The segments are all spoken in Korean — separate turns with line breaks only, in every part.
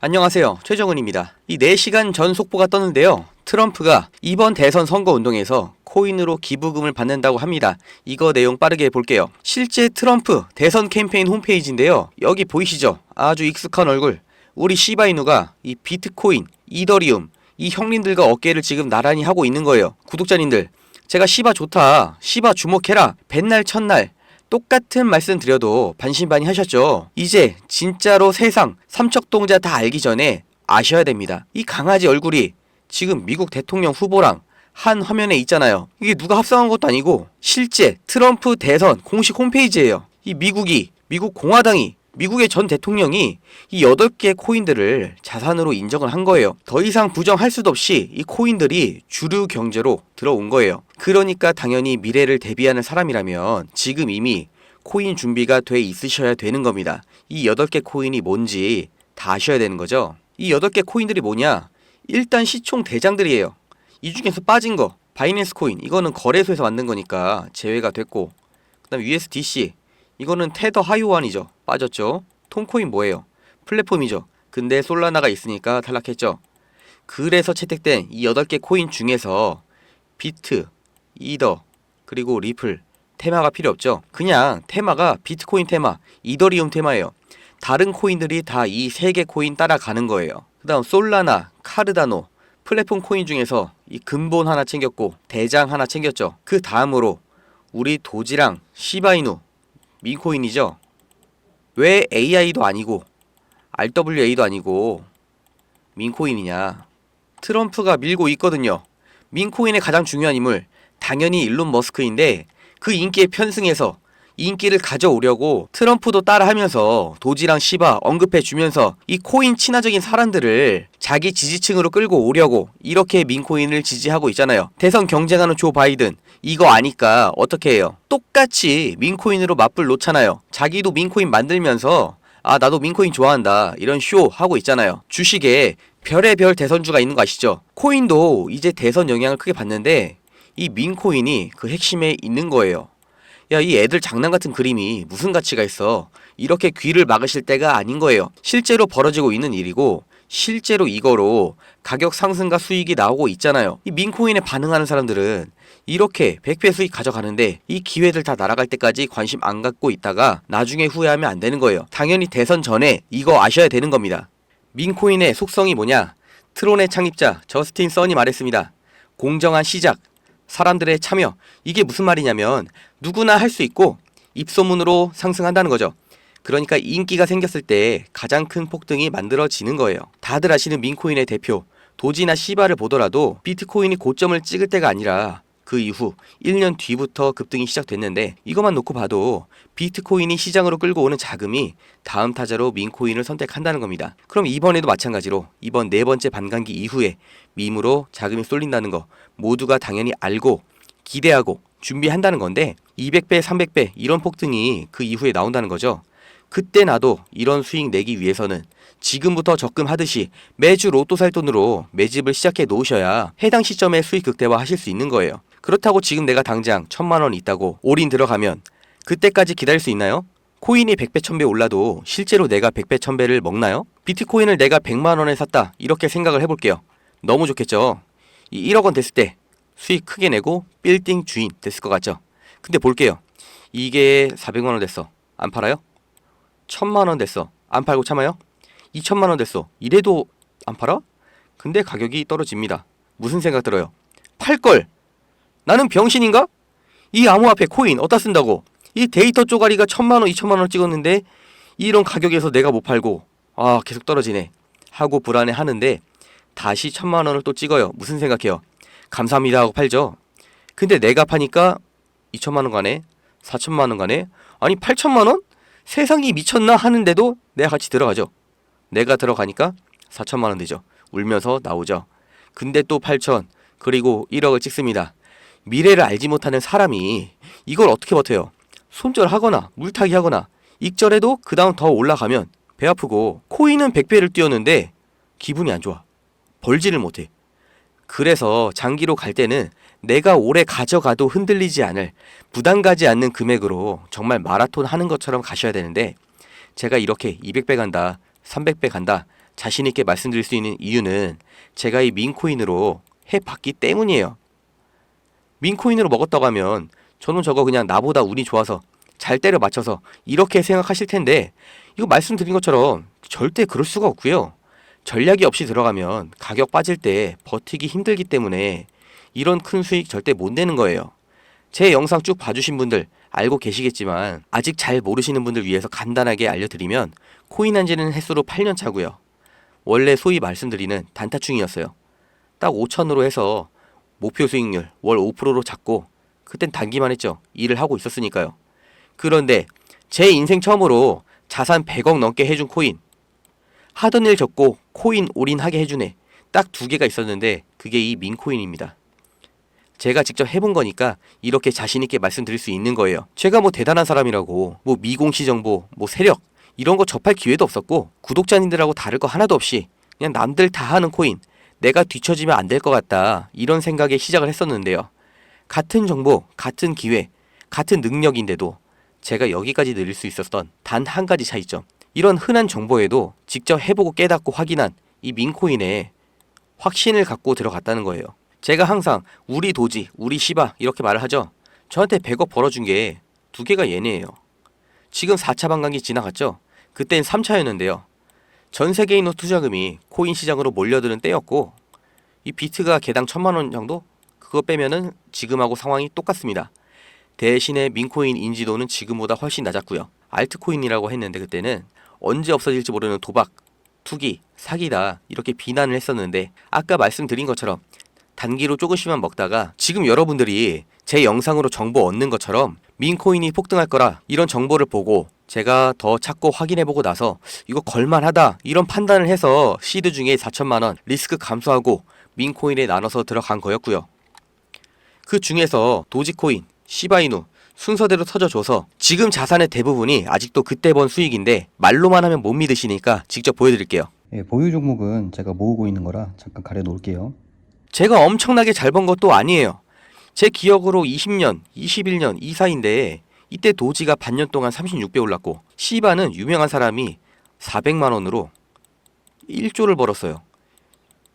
안녕하세요. 최정은입니다. 이 4시간 전 속보가 떴는데요. 트럼프가 이번 대선 선거 운동에서 코인으로 기부금을 받는다고 합니다. 이거 내용 빠르게 볼게요. 실제 트럼프 대선 캠페인 홈페이지인데요. 여기 보이시죠? 아주 익숙한 얼굴. 우리 시바이누가 이 비트코인, 이더리움, 이 형님들과 어깨를 지금 나란히 하고 있는 거예요. 구독자님들, 제가 시바 좋다, 시바 주목해라, 뱃날 첫날 똑같은 말씀 드려도 반신반의 하셨죠. 이제 진짜로 세상 삼척동자 다 알기 전에 아셔야 됩니다. 이 강아지 얼굴이 지금 미국 대통령 후보랑 한 화면에 있잖아요. 이게 누가 합성한 것도 아니고 실제 트럼프 대선 공식 홈페이지예요. 이 미국이 미국 공화당이 미국의 전 대통령이 이 8개 코인들을 자산으로 인정을 한 거예요. 더 이상 부정할 수도 없이 이 코인들이 주류 경제로 들어온 거예요. 그러니까 당연히 미래를 대비하는 사람이라면 지금 이미 코인 준비가 돼 있으셔야 되는 겁니다. 이 8개 코인이 뭔지 다 아셔야 되는 거죠. 이 8개 코인들이 뭐냐? 일단 시총 대장들이에요. 이 중에서 빠진 거 바이낸스 코인 이거는 거래소에서 만든 거니까 제외가 됐고 그 다음 USDC 이거는 테더 하이오환이죠. 빠졌죠. 톰코인 뭐예요? 플랫폼이죠. 근데 솔라나가 있으니까 탈락했죠. 그래서 채택된 이 8개 코인 중에서 비트, 이더, 그리고 리플, 테마가 필요 없죠. 그냥 테마가 비트코인 테마, 이더리움 테마예요. 다른 코인들이 다 이 세 개 코인 따라가는 거예요. 그 다음 솔라나, 카르다노, 플랫폼 코인 중에서 이 근본 하나 챙겼고 대장 하나 챙겼죠. 그 다음으로 우리 도지랑 시바이누, 민코인이죠. 왜 AI도 아니고 RWA도 아니고 민코인이냐? 트럼프가 밀고 있거든요. 민코인의 가장 중요한 인물 당연히 일론 머스크인데 그 인기에 편승해서 인기를 가져오려고 트럼프도 따라하면서 도지랑 시바 언급해 주면서 이 코인 친화적인 사람들을 자기 지지층으로 끌고 오려고 이렇게 민코인을 지지하고 있잖아요. 대선 경쟁하는 조 바이든 이거 아니까 어떻게 해요? 똑같이 민코인으로 맞불 놓잖아요. 자기도 민코인 만들면서 아 나도 민코인 좋아한다 이런 쇼 하고 있잖아요. 주식에 별의별 대선주가 있는 거 아시죠? 코인도 이제 대선 영향을 크게 받는데 이 민코인이 그 핵심에 있는 거예요. 야, 이 애들 장난 같은 그림이 무슨 가치가 있어? 이렇게 귀를 막으실 때가 아닌 거예요. 실제로 벌어지고 있는 일이고, 실제로 이거로 가격 상승과 수익이 나오고 있잖아요. 이 민코인에 반응하는 사람들은 이렇게 100배 수익 가져가는데 이 기회들 다 날아갈 때까지 관심 안 갖고 있다가 나중에 후회하면 안 되는 거예요. 당연히 대선 전에 이거 아셔야 되는 겁니다. 민코인의 속성이 뭐냐? 트론의 창립자 저스틴 선이 말했습니다. 공정한 시작, 사람들의 참여. 이게 무슨 말이냐면 누구나 할 수 있고 입소문으로 상승한다는 거죠. 그러니까 인기가 생겼을 때 가장 큰 폭등이 만들어지는 거예요. 다들 아시는 민코인의 대표 도지나 시바를 보더라도 비트코인이 고점을 찍을 때가 아니라 그 이후 1년 뒤부터 급등이 시작됐는데 이것만 놓고 봐도 비트코인이 시장으로 끌고 오는 자금이 다음 타자로 민코인을 선택한다는 겁니다. 그럼 이번에도 마찬가지로 이번 네 번째 반감기 이후에 밈으로 자금이 쏠린다는 거 모두가 당연히 알고 기대하고 준비한다는 건데 200배, 300배 이런 폭등이 그 이후에 나온다는 거죠. 그때 나도 이런 수익 내기 위해서는 지금부터 적금하듯이 매주 로또 살 돈으로 매집을 시작해 놓으셔야 해당 시점에 수익 극대화 하실 수 있는 거예요. 그렇다고 지금 내가 당장 천만 원 있다고 올인 들어가면 그때까지 기다릴 수 있나요? 코인이 100배, 1000배 올라도 실제로 내가 100배, 1000배를 먹나요? 비트코인을 내가 100만 원에 샀다. 이렇게 생각을 해볼게요. 너무 좋겠죠? 이 1억 원 됐을 때 수익 크게 내고 빌딩 주인 됐을 것 같죠? 근데 볼게요. 이게 400만 원 됐어. 안 팔아요? 1000만 원 됐어. 안 팔고 참아요? 2천만 원 됐어. 이래도 안 팔아? 근데 가격이 떨어집니다. 무슨 생각 들어요? 팔 걸. 나는 병신인가? 이 암호화폐 코인 어디다 쓴다고? 이 데이터 쪼가리가 천만 원, 이천만 원 찍었는데 이런 가격에서 내가 못 팔고 아 계속 떨어지네 하고 불안해 하는데 다시 천만 원을 또 찍어요. 무슨 생각해요? 감사합니다 하고 팔죠. 근데 내가 파니까 2천만 원 가네, 4천만 원 가네, 아니 8천만 원? 세상이 미쳤나 하는데도 내가 같이 들어가죠. 내가 들어가니까 4천만 원 되죠. 울면서 나오죠. 근데 또 8천 그리고 1억을 찍습니다. 미래를 알지 못하는 사람이 이걸 어떻게 버텨요? 손절하거나 물타기 하거나 익절해도 그 다음 더 올라가면 배 아프고 코인은 100배를 뛰었는데 기분이 안 좋아. 벌지를 못해. 그래서 장기로 갈 때는 내가 오래 가져가도 흔들리지 않을 부담 가지 않는 금액으로 정말 마라톤 하는 것처럼 가셔야 되는데 제가 이렇게 200배 간다, 300배 간다 자신 있게 말씀드릴 수 있는 이유는 제가 이 민코인으로 해봤기 때문이에요. 민코인으로 먹었다고 하면 저는 저거 그냥 나보다 운이 좋아서 잘 때려 맞춰서 이렇게 생각하실 텐데 이거 말씀드린 것처럼 절대 그럴 수가 없고요. 전략이 없이 들어가면 가격 빠질 때 버티기 힘들기 때문에 이런 큰 수익 절대 못 내는 거예요. 제 영상 쭉 봐주신 분들 알고 계시겠지만 아직 잘 모르시는 분들 위해서 간단하게 알려드리면 코인 한지는 횟수로 8년 차고요. 원래 소위 말씀드리는 단타충이었어요. 딱 5천으로 해서 목표 수익률 월 5%로 잡고 그땐 단기만 했죠. 일을 하고 있었으니까요. 그런데 제 인생 처음으로 자산 100억 넘게 해준 코인 하던 일 접고 코인 올인하게 해주네 딱 두 개가 있었는데 그게 이 민코인입니다. 제가 직접 해본 거니까 이렇게 자신있게 말씀드릴 수 있는 거예요. 제가 뭐 대단한 사람이라고 뭐 미공시 정보 뭐 세력 이런 거 접할 기회도 없었고 구독자님들하고 다를 거 하나도 없이 그냥 남들 다 하는 코인 내가 뒤처지면 안 될 것 같다 이런 생각에 시작을 했었는데요. 같은 정보, 같은 기회, 같은 능력인데도 제가 여기까지 늘릴 수 있었던 단 한 가지 차이점. 이런 흔한 정보에도 직접 해보고 깨닫고 확인한 이 민코인에 확신을 갖고 들어갔다는 거예요. 제가 항상 우리 도지, 우리 시바 이렇게 말을 하죠. 저한테 100억 벌어준 게 두 개가 얘네예요. 지금 4차 반감기 지나갔죠? 그땐 3차였는데요. 전 세계인 투자금이 코인 시장으로 몰려드는 때였고 이 비트가 개당 천만 원 정도? 그거 빼면은 지금하고 상황이 똑같습니다. 대신에 민코인 인지도는 지금보다 훨씬 낮았고요. 알트코인이라고 했는데 그때는 언제 없어질지 모르는 도박, 투기, 사기다 이렇게 비난을 했었는데 아까 말씀드린 것처럼 단기로 조금씩만 먹다가 지금 여러분들이 제 영상으로 정보 얻는 것처럼 민코인이 폭등할 거라 이런 정보를 보고 제가 더 찾고 확인해보고 나서 이거 걸만하다 이런 판단을 해서 시드 중에 4천만 원 리스크 감소하고 민코인에 나눠서 들어간 거였고요. 그 중에서 도지코인, 시바이누 순서대로 터져줘서 지금 자산의 대부분이 아직도 그때 번 수익인데 말로만 하면 못 믿으시니까 직접 보여드릴게요.
예, 보유 종목은 제가 모으고 있는 거라 잠깐 가려 놓을게요.
제가 엄청나게 잘 번 것도 아니에요. 제 기억으로 20년, 21년 이 사이인데 이때 도지가 반년 동안 36배 올랐고 시바는 유명한 사람이 400만 원으로 1조를 벌었어요.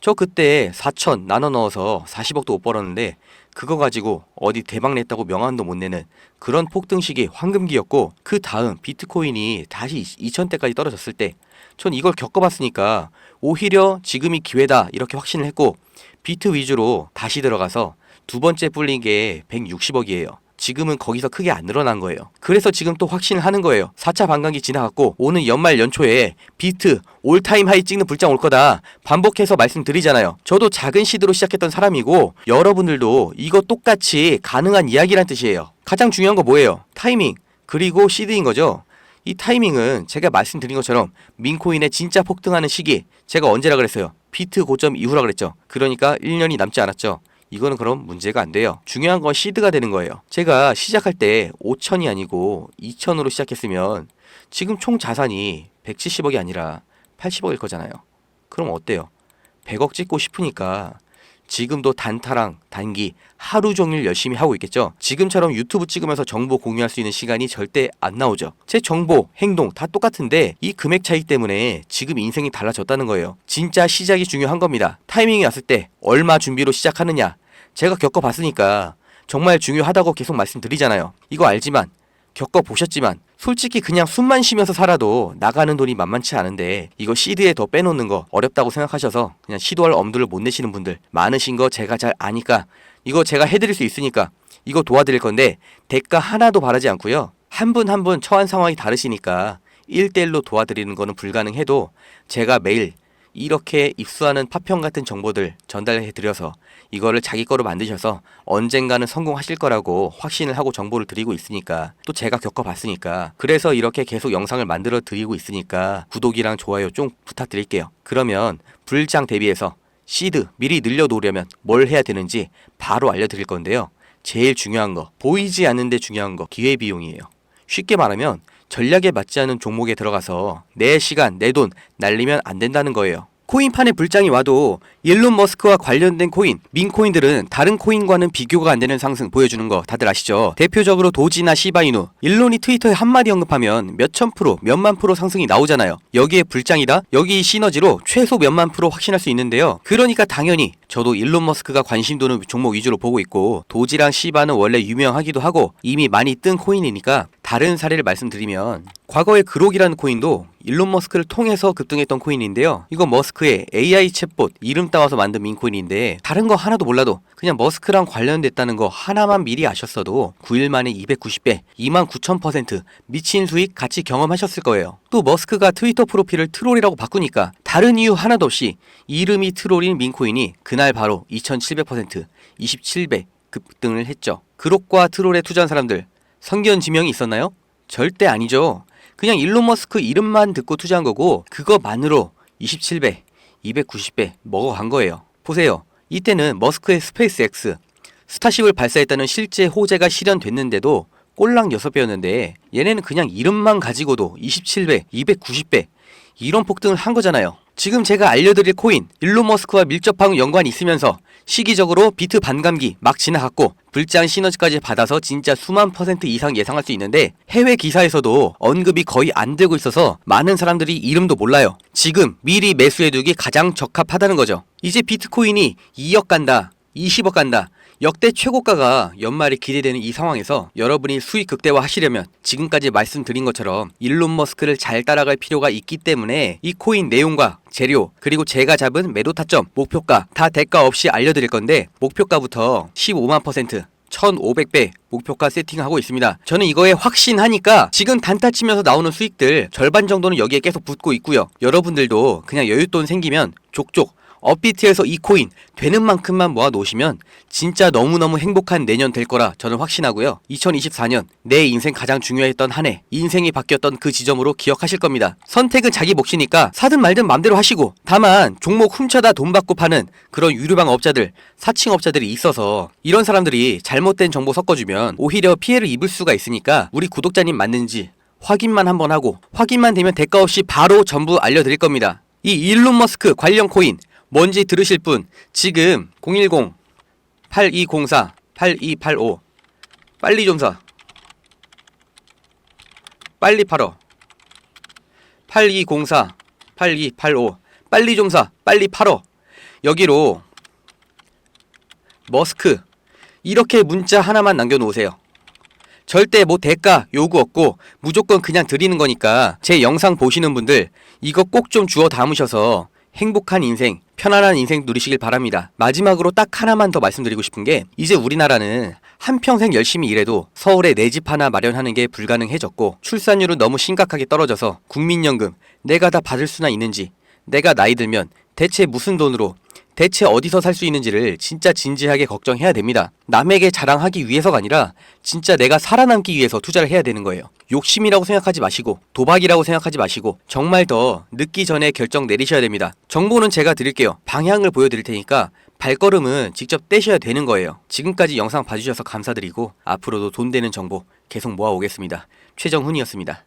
저 그때 4천 나눠 넣어서 40억도 못 벌었는데 그거 가지고 어디 대박 냈다고 명함도 못 내는 그런 폭등 시기 황금기였고 그 다음 비트코인이 다시 2천대까지 떨어졌을 때 전 이걸 겪어봤으니까 오히려 지금이 기회다 이렇게 확신을 했고 비트 위주로 다시 들어가서 두 번째 불린 게 160억이에요. 지금은 거기서 크게 안 늘어난 거예요. 그래서 지금 또 확신을 하는 거예요. 4차 반감기 지나갔고 오는 연말 연초에 비트 올타임 하이 찍는 불장 올 거다. 반복해서 말씀드리잖아요. 저도 작은 시드로 시작했던 사람이고 여러분들도 이거 똑같이 가능한 이야기란 뜻이에요. 가장 중요한 거 뭐예요? 타이밍 그리고 시드인 거죠. 이 타이밍은 제가 말씀드린 것처럼 민코인의 진짜 폭등하는 시기 제가 언제라 그랬어요? 비트 고점 이후라 그랬죠. 그러니까 1년이 남지 않았죠. 이거는 그럼 문제가 안 돼요. 중요한 건 시드가 되는 거예요. 제가 시작할 때 5천이 아니고 2천으로 시작했으면 지금 총 자산이 170억이 아니라 80억일 거잖아요. 그럼 어때요? 100억 찍고 싶으니까 지금도 단타랑 단기 하루 종일 열심히 하고 있겠죠. 지금처럼 유튜브 찍으면서 정보 공유할 수 있는 시간이 절대 안 나오죠. 제 정보, 행동 다 똑같은데 이 금액 차이 때문에 지금 인생이 달라졌다는 거예요. 진짜 시작이 중요한 겁니다. 타이밍이 왔을 때 얼마 준비로 시작하느냐. 제가 겪어봤으니까 정말 중요하다고 계속 말씀드리잖아요. 이거 알지만 겪어보셨지만 솔직히 그냥 숨만 쉬면서 살아도 나가는 돈이 만만치 않은데 이거 시드에 더 빼놓는 거 어렵다고 생각하셔서 그냥 시도할 엄두를 못 내시는 분들 많으신 거 제가 잘 아니까 이거 제가 해드릴 수 있으니까 이거 도와드릴 건데 대가 하나도 바라지 않고요. 한 분 한분 처한 상황이 다르시니까 1대1로 도와드리는 거는 불가능해도 제가 매일 이렇게 입수하는 파편 같은 정보들 전달해 드려서 이거를 자기 거로 만드셔서 언젠가는 성공하실 거라고 확신을 하고 정보를 드리고 있으니까 또 제가 겪어봤으니까 그래서 이렇게 계속 영상을 만들어 드리고 있으니까 구독이랑 좋아요 좀 부탁드릴게요. 그러면 불장 대비해서 시드 미리 늘려놓으려면 뭘 해야 되는지 바로 알려드릴 건데요. 제일 중요한 거 보이지 않는데 중요한 거 기회비용이에요. 쉽게 말하면 전략에 맞지 않은 종목에 들어가서 내 시간, 내 돈 날리면 안 된다는 거예요. 코인판에 불장이 와도 일론 머스크와 관련된 코인, 민코인들은 다른 코인과는 비교가 안 되는 상승 보여주는 거 다들 아시죠? 대표적으로 도지나 시바이누, 일론이 트위터에 한마디 언급하면 몇천 프로, 몇만 프로 상승이 나오잖아요. 여기에 불장이다? 여기 이 시너지로 최소 몇만 프로 확신할 수 있는데요. 그러니까 당연히 저도 일론 머스크가 관심 도는 종목 위주로 보고 있고 도지랑 시바는 원래 유명하기도 하고 이미 많이 뜬 코인이니까 다른 사례를 말씀드리면 과거에 그록이라는 코인도 일론 머스크를 통해서 급등했던 코인인데요. 이거 머스크의 AI 챗봇 이름 따와서 만든 민코인인데 다른 거 하나도 몰라도 그냥 머스크랑 관련됐다는 거 하나만 미리 아셨어도 9일 만에 290배, 2만 9천% 미친 수익 같이 경험하셨을 거예요. 또 머스크가 트위터 프로필을 트롤이라고 바꾸니까 다른 이유 하나도 없이 이름이 트롤인 민코인이 그날 바로 2700%, 27배 급등을 했죠. 그록과 트롤에 투자한 사람들 성견 지명이 있었나요? 절대 아니죠. 그냥 일론 머스크 이름만 듣고 투자한 거고 그거만으로 27배, 290배 먹어간 거예요. 보세요. 이때는 머스크의 스페이스 X 스타쉽을 발사했다는 실제 호재가 실현됐는데도 꼴랑 6배였는데 얘네는 그냥 이름만 가지고도 27배, 290배 이런 폭등을 한 거잖아요. 지금 제가 알려드릴 코인 일론 머스크와 밀접한 연관이 있으면서 시기적으로 비트 반감기 막 지나갔고 불장 시너지까지 받아서 진짜 수만 퍼센트 이상 예상할 수 있는데 해외 기사에서도 언급이 거의 안 되고 있어서 많은 사람들이 이름도 몰라요. 지금 미리 매수해두기 가장 적합하다는 거죠. 이제 비트코인이 2억 간다, 20억 간다. 역대 최고가가 연말에 기대되는 이 상황에서 여러분이 수익 극대화 하시려면 지금까지 말씀드린 것처럼 일론 머스크를 잘 따라갈 필요가 있기 때문에 이 코인 내용과 재료 그리고 제가 잡은 매도 타점 목표가 다 대가 없이 알려드릴 건데 목표가부터 15만 퍼센트 1500배 목표가 세팅하고 있습니다. 저는 이거에 확신하니까 지금 단타 치면서 나오는 수익들 절반 정도는 여기에 계속 붙고 있고요. 여러분들도 그냥 여윳돈 생기면 족족 업비트에서 이 코인 되는 만큼만 모아 놓으시면 진짜 너무너무 행복한 내년 될 거라 저는 확신하고요. 2024년 내 인생 가장 중요했던 한 해, 인생이 바뀌었던 그 지점으로 기억하실 겁니다. 선택은 자기 몫이니까 사든 말든 맘대로 하시고 다만 종목 훔쳐다 돈 받고 파는 그런 유료방 업자들, 사칭 업자들이 있어서 이런 사람들이 잘못된 정보 섞어주면 오히려 피해를 입을 수가 있으니까 우리 구독자님 맞는지 확인만 한번 하고 확인만 되면 대가 없이 바로 전부 알려드릴 겁니다. 이 일론 머스크 관련 코인 뭔지 들으실 분 지금 010 8204 8285 빨리 좀 사. 빨리 팔어. 8204 8285 빨리 좀 사. 빨리 팔어. 여기로 머스크 이렇게 문자 하나만 남겨 놓으세요. 절대 뭐 대가 요구 없고 무조건 그냥 드리는 거니까 제 영상 보시는 분들 이거 꼭 좀 주워 담으셔서 행복한 인생, 편안한 인생 누리시길 바랍니다. 마지막으로 딱 하나만 더 말씀드리고 싶은 게 이제 우리나라는 한평생 열심히 일해도 서울에 내 집 하나 마련하는 게 불가능해졌고 출산율은 너무 심각하게 떨어져서 국민연금 내가 다 받을 수나 있는지 내가 나이 들면 대체 무슨 돈으로 대체 어디서 살 수 있는지를 진짜 진지하게 걱정해야 됩니다. 남에게 자랑하기 위해서가 아니라 진짜 내가 살아남기 위해서 투자를 해야 되는 거예요. 욕심이라고 생각하지 마시고 도박이라고 생각하지 마시고 정말 더 늦기 전에 결정 내리셔야 됩니다. 정보는 제가 드릴게요. 방향을 보여드릴 테니까 발걸음은 직접 떼셔야 되는 거예요. 지금까지 영상 봐주셔서 감사드리고 앞으로도 돈 되는 정보 계속 모아오겠습니다. 최정훈이었습니다.